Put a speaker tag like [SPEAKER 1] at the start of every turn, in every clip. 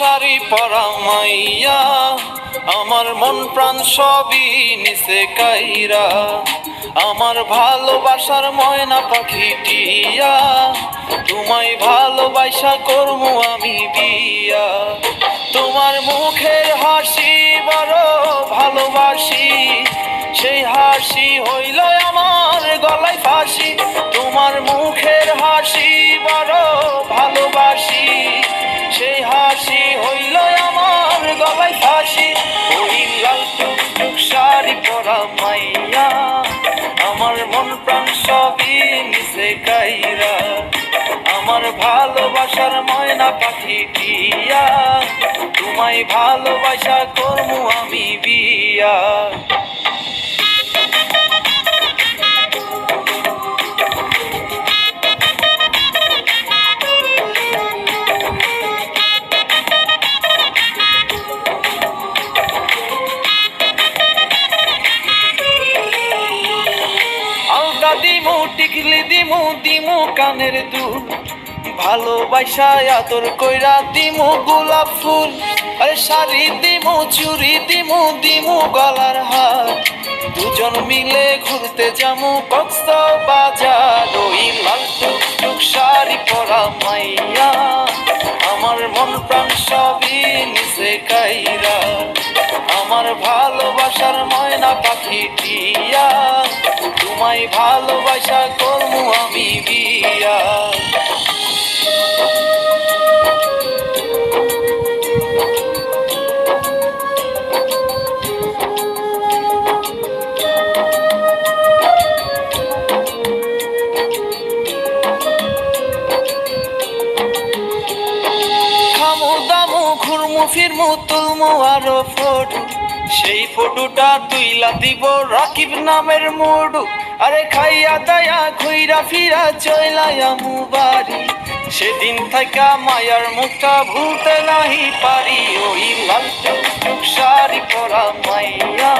[SPEAKER 1] পরা মাইয়া আমার মন প্রাণ সবই নিচে কাইরা, আমার ভালোবাসার ময়না পাখি টিয়া, তোমায় ভালোবাসা করব আমি বিয়া। তোমার মুখের হাসি বড় ভালোবাসি, সেই হাসি হইল আমার গলায় ফাঁসি, তোমার মুখের প্রাণ সবই মিশে কাইরা আমার ভালোবাসার ময়না পাখি দিয়া তোমায় ভালোবাসা করব আমি বিয়া। দিমু, টিকলি দিমু দিমু কানের দুল। ভালোবাসা আদর কইরা দিমু গোলাপ ফুল। আরে শাড়ি দিমু চুরি দিমু দিমু গলার হার। দুজন মিলে ঘুরতে যামু কক্স বাজার ওই লাল টুক শাড়ি ভালোবাসার ময়না পাখি টিয়া। তোমায় ভালোবাসা করব আমি বিয়া। ফিরমু তুলমু আরও ফটো। সেই ফটোটা তুইলা দিব রাকিব নামের মোড়ু। আরে খাইয়া দায়া ঘুইরা ফিরা চইলায়ামু বাড়ি। সেদিন থাকা মায়ার মুখটা ভুলতে নাহি পারি। ওই লাল শাড়ি পরা মাইয়া,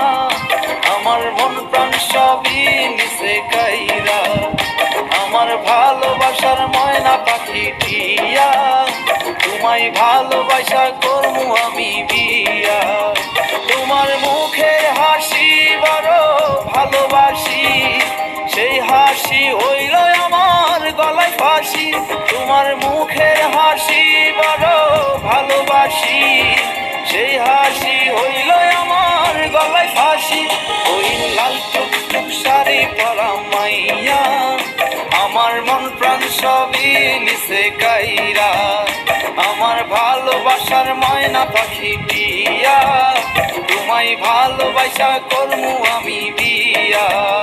[SPEAKER 1] আমার মন প্রাণ সবই নিচে কাইরা। আমার ভালোবাসার ময়না পাখি দিয়া তোমায় ভালোবাসা করব আমি বিয়া। ভালোবাসি। সেই হাসি হইল আমার গলায় ফাঁসি। তোমার মুখের হাসি বড় ভালোবাসি। সেই হাসি হইল আমার গলায় ফাঁসি। ওই লাল টুকটুক সারি পরা মাইয়া, আমার মন প্রাণ সবই নিচে কাইরা। আমার ভালোবাসার ময়না পাখি তোমায় ভালোবাসা করব আমি বিয়া।